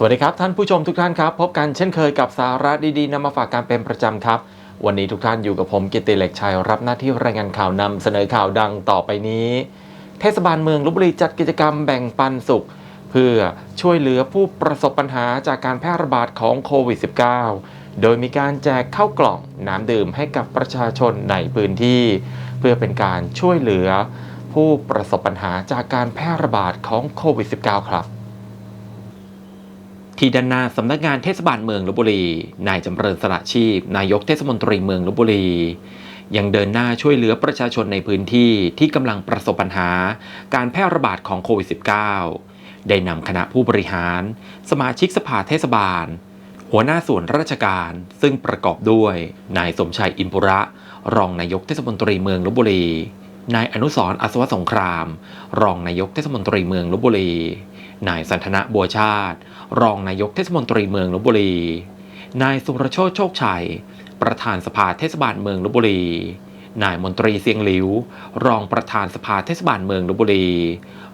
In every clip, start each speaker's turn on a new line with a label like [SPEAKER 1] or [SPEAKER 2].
[SPEAKER 1] สวัสดีครับ ท่านผู้ชมทุกท่านครับ พบกันเช่นเคยกับสาระดีๆนำมาฝากการเป็นประจำครับ วันนี้ทุกท่านอยู่กับผมกิติเหล็กชัยรับหน้าที่รายงานข่าวนำเสนอข่าวดังต่อไปนี้ เทศบาลเมืองลบบุรีจัดกิจกรรมแบ่งปันสุข เพื่อช่วยเหลือผู้ประสบปัญหาจากการแพร่ระบาดของโควิด -19 โดยมีการแจกข้าวกล่องน้ำดื่มให้กับประชาชนในพื้นที่ เพื่อเป็นการช่วยเหลือ ผู้ประสบปัญหาจากการแพร่ระบาดของโควิด -19 ครับ ที่ด้านหน้าสำนักงานเทศบาลเมืองลบบุรี นายจำเริญสละชีพ นายกเทศมนตรีเมืองลบบุรี ยังเดินหน้าช่วยเหลือประชาชนในพื้นที่ที่กำลังประสบปัญหา การแพร่ระบาดของโควิด -19 ได้นำคณะผู้บริหาร สมาชิกสภาเทศบาล หัวหน้าส่วนราชการซึ่งประกอบด้วย นายสมชัยอินปุระ รองนายกเทศมนตรีเมืองลบบุรี นายอนุสรอัศวสงคราม รองนายกเทศมนตรีเมืองลบบุรีนายสันทนะบัวชาติ รองนายกเทศมนตรีเมืองลบบุรี นายสุรโชตโชคชัย ประธานสภาเทศบาลเมืองลบบุรี นายมนตรีเสียงหลิว รองประธานสภาเทศบาลเมืองลบบุรี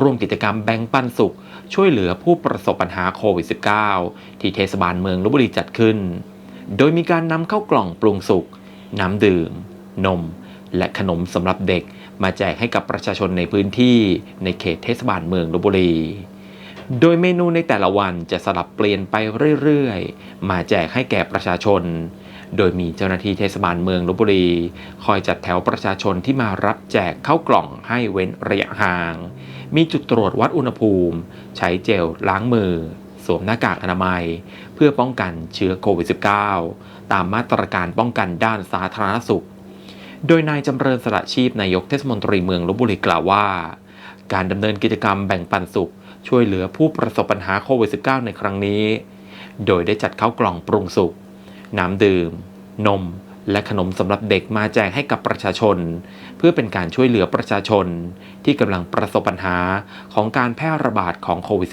[SPEAKER 1] ร่วมกิจกรรมแบ่งปันสุข ช่วยเหลือผู้ประสบปัญหาโควิด -19 ที่เทศบาลเมืองลบบุรีจัดขึ้น โดยมีการนำเข้ากล่องปรุงสุกน้ำดื่ม นม และขนมสำหรับเด็กมาแจกให้กับประชาชนในพื้นที่ในเขตเทศบาลเมืองลบบุรี โดยเมนูในแต่ละวันจะสลับเปลี่ยนไปเรื่อยๆ มาแจกให้แก่ประชาชน โดยมีเจ้าหน้าที่เทศบาลเมืองลบบุรี คอยจัดแถวประชาชนที่มารับแจกเข้ากล่องให้เว้นระยะห่าง มีจุดตรวจวัดอุณหภูมิ ใช้เจลล้างมือ สวมหน้ากากอนามัย เพื่อป้องกันเชื้อโควิด -19 ตามมาตรการป้องกันด้านสาธารณสุข โดยนายจำเริญสละชีพนายกเทศมนตรีเมืองลบบุรีกล่าวว่า การดำเนินกิจกรรมแบ่งปันสุข ช่วยเหลือผู้ประสบปัญหาโควิด -19 ในครั้งนี้ โดยได้จัดเข้ากล่องปรุงสุก น้ำดื่ม นม และขนมสำหรับเด็กมาแจกให้กับประชาชน เพื่อเป็นการช่วยเหลือประชาชน ที่กำลังประสบปัญหาของการแพร่ระบาดของโควิด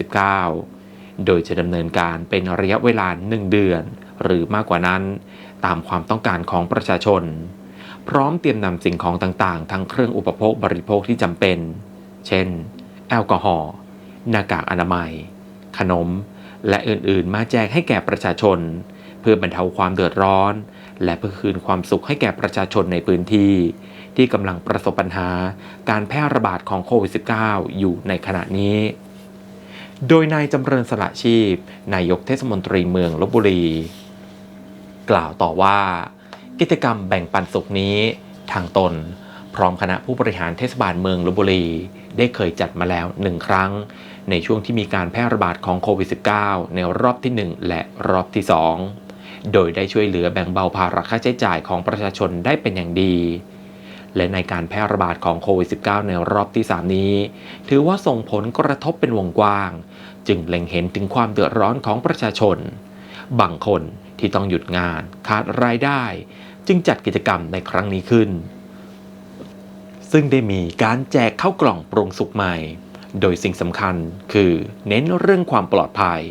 [SPEAKER 1] -19 โดยจะดำเนินการเป็นระยะเวลา 1 เดือน หรือมากกว่านั้น ตามความต้องการของประชาชน พร้อมเตรียมนำสิ่งของต่างๆ ทั้งเครื่องอุปโภคบริโภคที่จำเป็น เช่น แอลกอฮอล์ หน้ากากอนามัย ขนม และอื่นๆ มาแจกให้แก่ประชาชน เพื่อบรรเทาความเดือดร้อน และเพื่อคืนความสุขให้แก่ประชาชนในพื้นที่ ที่กำลังประสบปัญหาการแพร่ระบาดของโควิด -19 อยู่ในขณะนี้โดยนายจำเริญสละชีพ นายกเทศมนตรีเมืองลบบุรี กล่าวต่อว่า กิจกรรมแบ่งปันสุขนี้ทางตน พร้อมคณะผู้บริหารเทศบาลเมืองลบบุรี ได้เคยจัดมาแล้วหนึ่งครั้ง ในช่วงที่มีการแพร่ระบาดของโควิด -19 ในรอบที่ 1 และรอบที่ 2 โดยได้ช่วยเหลือแบ่งเบาภาระค่าใช้จ่ายของประชาชนได้เป็นอย่างดี และในการแพร่ระบาดของโควิด -19 ในรอบที่ 3 นี้ ถือว่าส่งผลกระทบเป็นวงกว้าง จึงเล็งเห็นถึงความเดือดร้อนของประชาชน บางคนที่ต้องหยุดงานขาดรายได้ จึงจัดกิจกรรมในครั้งนี้ขึ้น ซึ่งได้มีการแจกข้าวกล่องปรุงสุกใหม่ โดยสิ่งสำคัญคือเน้นเรื่องความปลอดภัย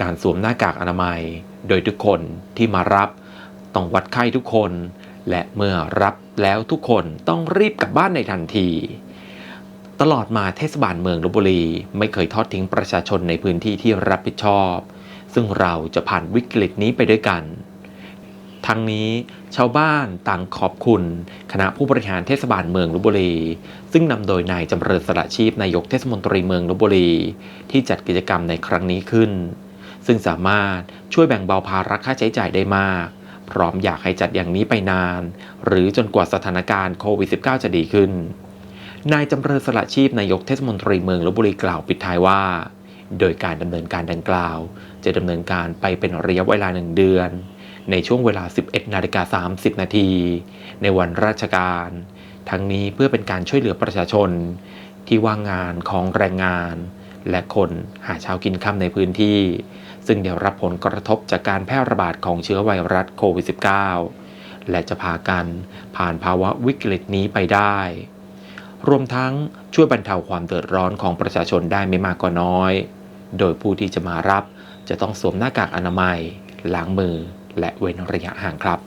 [SPEAKER 1] การสวมหน้ากากอนามัย โดยทุกคนที่มารับต้องวัดไข้ทุกคน และเมื่อรับแล้วทุกคนต้องรีบกลับบ้านในทันที ตลอดมาเทศบาลเมืองลบบุรี ไม่เคยทอดทิ้งประชาชนในพื้นที่ที่รับผิดชอบ ซึ่งเราจะผ่านวิกฤตนี้ไปด้วยกัน ทั้งนี้ชาวบ้านต่างขอบคุณคณะผู้บริหารเทศบาลเมืองลบบุรี ซึ่งนำโดยนายจำเริญสละชีพนายกเทศมนตรีเมืองลบบุรี ที่จัดกิจกรรมในครั้งนี้ขึ้น ซึ่งสามารถช่วยแบ่งเบาภาระค่าใช้จ่ายได้มาก พร้อมอยากให้จัดอย่างนี้ไปนาน หรือจนกว่าสถานการณ์โควิด -19 จะดีขึ้น นายจำเริญสละชีพนายกเทศมนตรีเมืองลบบุรีกล่าวปิดท้ายว่า โดยการดำเนินการดังกล่าว จะดำเนินการไปเป็นระยะเวลาหนึ่งเดือน ในช่วงเวลา 11นาฬิกา30 นาทีในวันราชการ ทั้งนี้เพื่อเป็นการช่วยเหลือประชาชน ที่ว่างงานของแรงงาน และคนหาเช้ากินค่ำในพื้นที่ ซึ่งได้รับผลกระทบจากการแพร่ระบาดของเชื้อไวรัสโควิด -19 และจะพากันผ่านภาวะวิกฤตนี้ไปได้ รวมทั้งช่วยบรรเทาความเดือดร้อนของประชาชนได้ไม่มากก็น้อย โดยผู้ที่จะมารับจะต้องสวมหน้ากากอนามัย ล้างมือ และเว้นระยะห่างครับ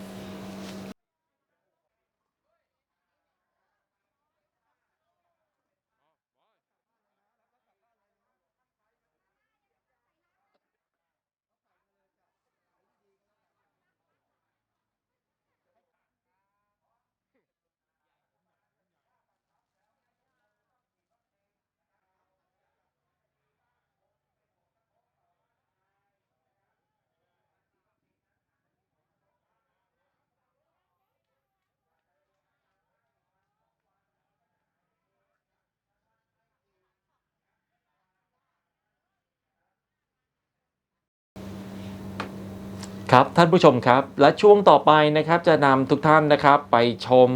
[SPEAKER 1] ครับท่านผู้ชมครับ และช่วงต่อไปนะครับจะนำทุกท่านนะครับไปชม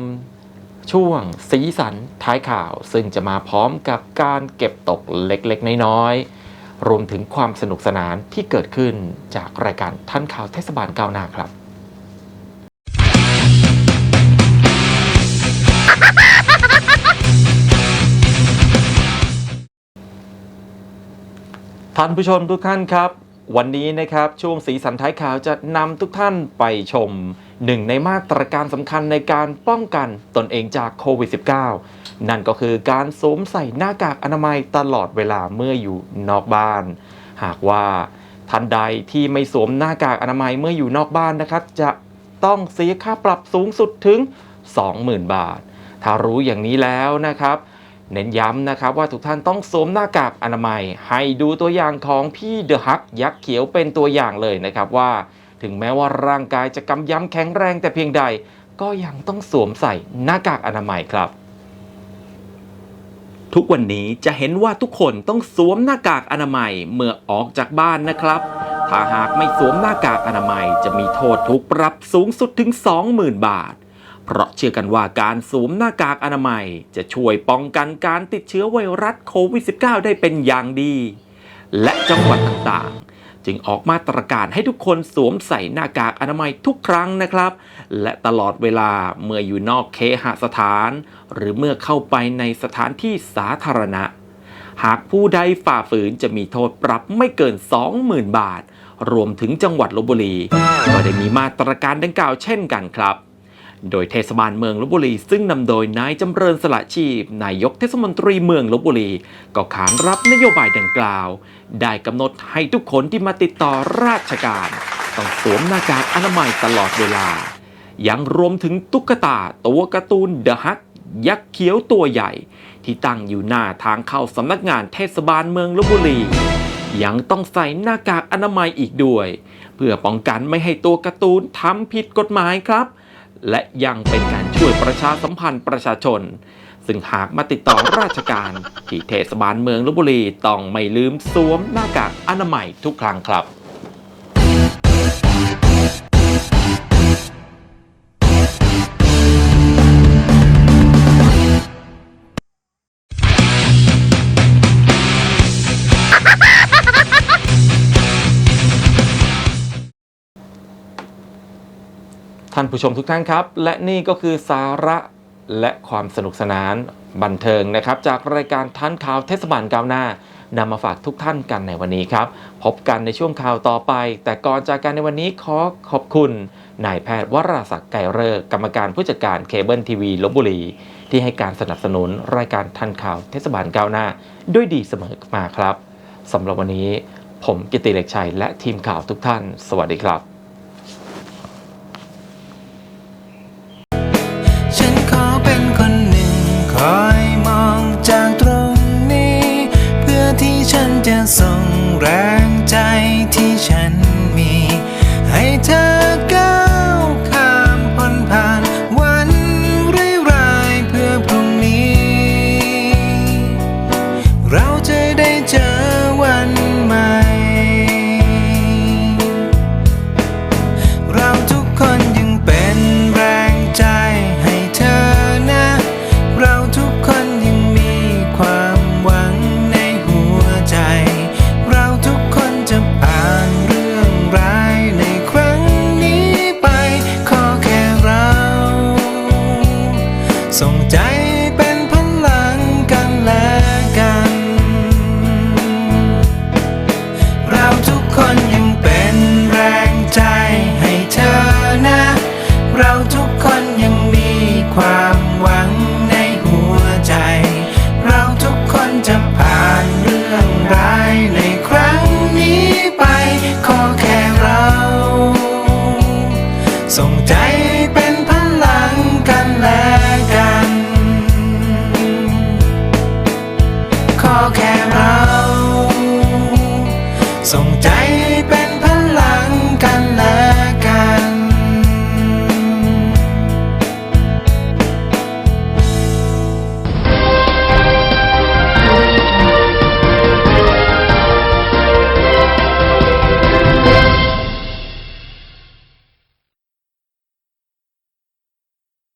[SPEAKER 1] ช่วงสีสันท้ายข่าว ซึ่งจะมาพร้อมกับการเก็บตกเล็กๆ น้อยๆ รวมถึงความสนุกสนานที่เกิดขึ้นจากรายการท่านข่าวเทศบาลก้าวหน้าครับท่านผู้ชมทุกท่านครับ วันนี้นะครับช่วงสีสันท้ายข่าวจะนำทุกท่านไปชมหนึ่งในมาตรการสำคัญในการป้องกันตนเองจากโควิด -19 นั่นก็คือการสวมใส่หน้ากากอนามัยตลอดเวลาเมื่ออยู่นอกบ้าน หากว่าท่านใดที่ไม่สวมหน้ากากอนามัยเมื่ออยู่นอกบ้านนะครับ จะต้องเสียค่าปรับสูงสุดถึง 20,000 บาท ถ้ารู้อย่างนี้แล้วนะครับ เน้นย้ำนะครับว่าทุกท่านต้องสวมหน้ากากอนามัย ให้ดูตัวอย่างของพี่เดอะฮักยักษ์เขียวเป็นตัวอย่างเลยนะครับว่า ถึงแม้ว่าร่างกายจะกำยำแข็งแรงแต่เพียงใด ก็ยังต้องสวมใส่หน้ากากอนามัยครับ ทุกวันนี้จะเห็นว่าทุกคนต้องสวมหน้ากากอนามัยเมื่อออกจากบ้านนะครับ ถ้าหากไม่สวมหน้ากากอนามัยจะมีโทษถูกปรับสูงสุดถึง 20,000 บาท เพราะเชื่อกันว่าการสวมหน้ากากอนามัย จะช่วยป้องกันการติดเชื้อไวรัสโควิด -19 ได้เป็นอย่างดี และจังหวัดต่างๆ จึงออกมาตรการให้ทุกคนสวมใส่หน้ากากอนามัยทุกครั้งนะครับ และตลอดเวลาเมื่ออยู่นอกเคหสถาน หรือเมื่อเข้าไปในสถานที่สาธารณะ หากผู้ใดฝ่าฝืนจะมีโทษปรับไม่เกิน 20,000 บาท รวมถึงจังหวัดลบบุรี ก็ได้มีมาตรการดังกล่าวเช่นกันครับ โดยเทศบาลเมืองลบบุรี ซึ่งนำโดยนายจำเริญสละชีพ นายกเทศมนตรีเมืองลบบุรี ก็ขานรับนโยบายดังกล่าว ได้กำหนดให้ทุกคนที่มาติดต่อราชการ ต้องสวมหน้ากากอนามัยตลอดเวลา ยังรวมถึงตุ๊กตาตัวการ์ตูนเดอะฮักยักษ์เขียวตัวใหญ่ ที่ตั้งอยู่หน้าทางเข้าสำนักงานเทศบาลเมืองลบบุรี ยังต้องใส่หน้ากากอนามัยอีกด้วย เพื่อป้องกันไม่ให้ตัวการ์ตูนทำผิดกฎหมายครับ และยังเป็นการช่วยประชาสัมพันธ์ประชาชน ซึ่งหากมาติดต่อราชการ ที่เทศบาลเมืองลบบุรีต้องไม่ลืมสวมหน้ากากอนามัยทุกครั้งครับ ท่านผู้ชมทุกท่านครับ และนี่ก็คือสาระและความสนุกสนานบันเทิงนะครับ จากรายการทันข่าวเทศบาลก้าวหน้านำมาฝากทุกท่านกันในวันนี้ครับ พบกันในช่วงข่าวต่อไป แต่ก่อนจากกันในวันนี้ขอขอบคุณนายแพทย์วราศักดิ์ไก่เริกกรรมการผู้จัดการเคเบิลทีวีลบบุรี ที่ให้การสนับสนุนรายการทันข่าวเทศบาลก้าวหน้า ด้วยดีเสมอมาครับสำหรับวันนี้ ผมกิติเล็กชัยและทีมข่าวทุกท่าน สวัสดีครับ
[SPEAKER 2] ส่งใจ